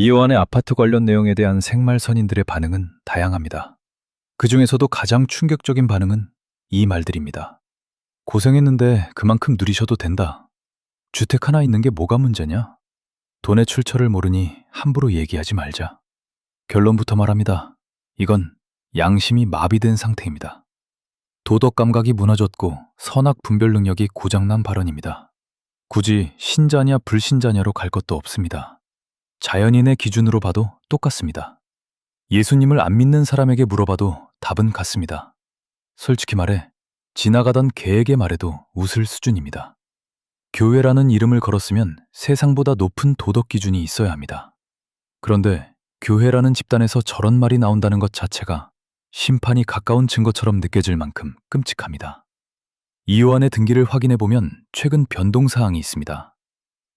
이호환의 아파트 관련 내용에 대한 생말선인들의 반응은 다양합니다. 그 중에서도 가장 충격적인 반응은 이 말들입니다. 고생했는데 그만큼 누리셔도 된다. 주택 하나 있는 게 뭐가 문제냐? 돈의 출처를 모르니 함부로 얘기하지 말자. 결론부터 말합니다. 이건 양심이 마비된 상태입니다. 도덕 감각이 무너졌고 선악 분별 능력이 고장난 발언입니다. 굳이 신자냐 불신자냐로 갈 것도 없습니다. 자연인의 기준으로 봐도 똑같습니다. 예수님을 안 믿는 사람에게 물어봐도 답은 같습니다. 솔직히 말해 지나가던 개에게 말해도 웃을 수준입니다. 교회라는 이름을 걸었으면 세상보다 높은 도덕 기준이 있어야 합니다. 그런데 교회라는 집단에서 저런 말이 나온다는 것 자체가 심판이 가까운 증거처럼 느껴질 만큼 끔찍합니다. 이호환의 등기를 확인해 보면 최근 변동 사항이 있습니다.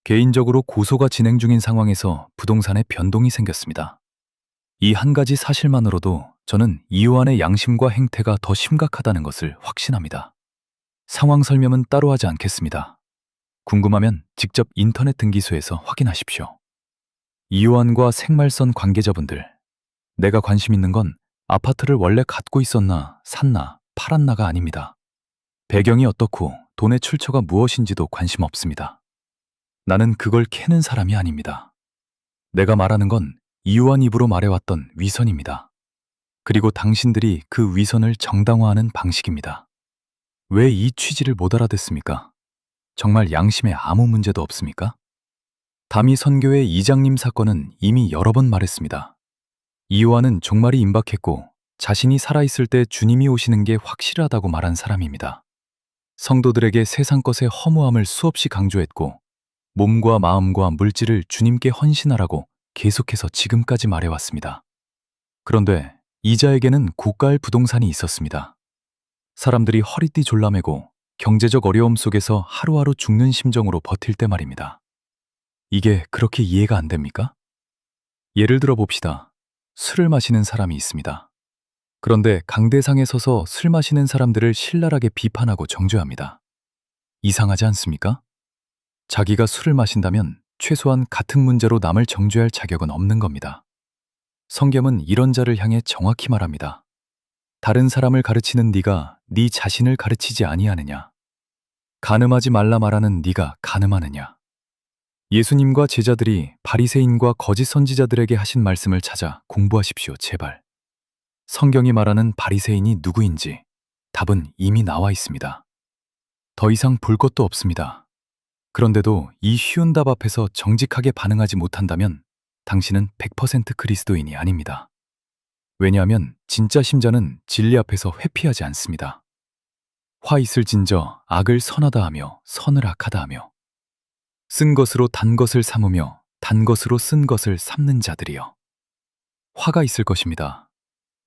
개인적으로 고소가 진행 중인 상황에서 부동산에 변동이 생겼습니다. 이 한 가지 사실만으로도 저는 이호환의 양심과 행태가 더 심각하다는 것을 확신합니다. 상황 설명은 따로 하지 않겠습니다. 궁금하면 직접 인터넷 등기소에서 확인하십시오. 이호환과 생말선 관계자분들, 내가 관심 있는 건 아파트를 원래 갖고 있었나, 샀나, 팔았나가 아닙니다. 배경이 어떻고 돈의 출처가 무엇인지도 관심 없습니다. 나는 그걸 캐는 사람이 아닙니다. 내가 말하는 건 이호환 입으로 말해왔던 위선입니다. 그리고 당신들이 그 위선을 정당화하는 방식입니다. 왜 이 취지를 못 알아듣습니까? 정말 양심에 아무 문제도 없습니까? 담이 선교회 이장님 사건은 이미 여러 번 말했습니다. 이호환은 종말이 임박했고 자신이 살아있을 때 주님이 오시는 게 확실하다고 말한 사람입니다. 성도들에게 세상 것의 허무함을 수없이 강조했고 몸과 마음과 물질을 주님께 헌신하라고 계속해서 지금까지 말해왔습니다. 그런데 이자에게는 고가의 부동산이 있었습니다. 사람들이 허리띠 졸라매고 경제적 어려움 속에서 하루하루 죽는 심정으로 버틸 때 말입니다. 이게 그렇게 이해가 안 됩니까? 예를 들어 봅시다. 술을 마시는 사람이 있습니다. 그런데 강대상에 서서 술 마시는 사람들을 신랄하게 비판하고 정죄합니다. 이상하지 않습니까? 자기가 술을 마신다면 최소한 같은 문제로 남을 정죄할 자격은 없는 겁니다. 성경은 이런 자를 향해 정확히 말합니다. 다른 사람을 가르치는 네가 네 자신을 가르치지 아니하느냐? 가늠하지 말라 말하는 네가 가늠하느냐? 예수님과 제자들이 바리새인과 거짓 선지자들에게 하신 말씀을 찾아 공부하십시오, 제발. 성경이 말하는 바리새인이 누구인지 답은 이미 나와 있습니다. 더 이상 볼 것도 없습니다. 그런데도 이 쉬운 답 앞에서 정직하게 반응하지 못한다면 당신은 100% 그리스도인이 아닙니다. 왜냐하면 진짜 심자는 진리 앞에서 회피하지 않습니다. 화 있을 진저 악을 선하다 하며 선을 악하다 하며 쓴 것으로 단 것을 삼으며 단 것으로 쓴 것을 삼는 자들이여. 화가 있을 것입니다.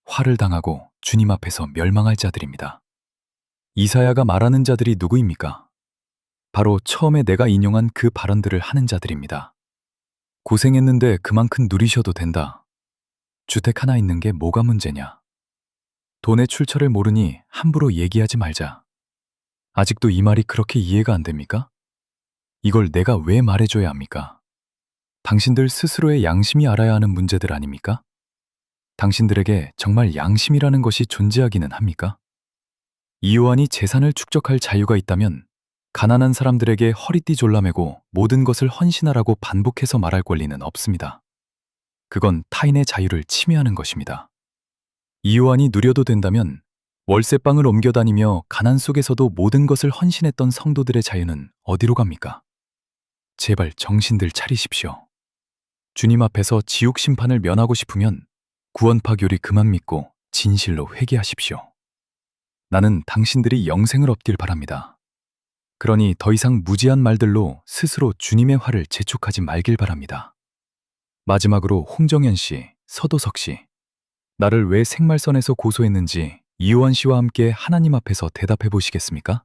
화를 당하고 주님 앞에서 멸망할 자들입니다. 이사야가 말하는 자들이 누구입니까? 바로 처음에 내가 인용한 그 발언들을 하는 자들입니다. 고생했는데 그만큼 누리셔도 된다. 주택 하나 있는 게 뭐가 문제냐? 돈의 출처를 모르니 함부로 얘기하지 말자. 아직도 이 말이 그렇게 이해가 안 됩니까? 이걸 내가 왜 말해줘야 합니까? 당신들 스스로의 양심이 알아야 하는 문제들 아닙니까? 당신들에게 정말 양심이라는 것이 존재하기는 합니까? 이요한이 재산을 축적할 자유가 있다면 가난한 사람들에게 허리띠 졸라매고 모든 것을 헌신하라고 반복해서 말할 권리는 없습니다. 그건 타인의 자유를 침해하는 것입니다. 이요한이 누려도 된다면 월세방을 옮겨 다니며 가난 속에서도 모든 것을 헌신했던 성도들의 자유는 어디로 갑니까? 제발 정신들 차리십시오. 주님 앞에서 지옥 심판을 면하고 싶으면 구원파 교리 그만 믿고 진실로 회개하십시오. 나는 당신들이 영생을 얻길 바랍니다. 그러니 더 이상 무지한 말들로 스스로 주님의 화를 재촉하지 말길 바랍니다. 마지막으로 홍정현 씨, 서도석 씨, 나를 왜 생말선에서 고소했는지 이호환 씨와 함께 하나님 앞에서 대답해 보시겠습니까?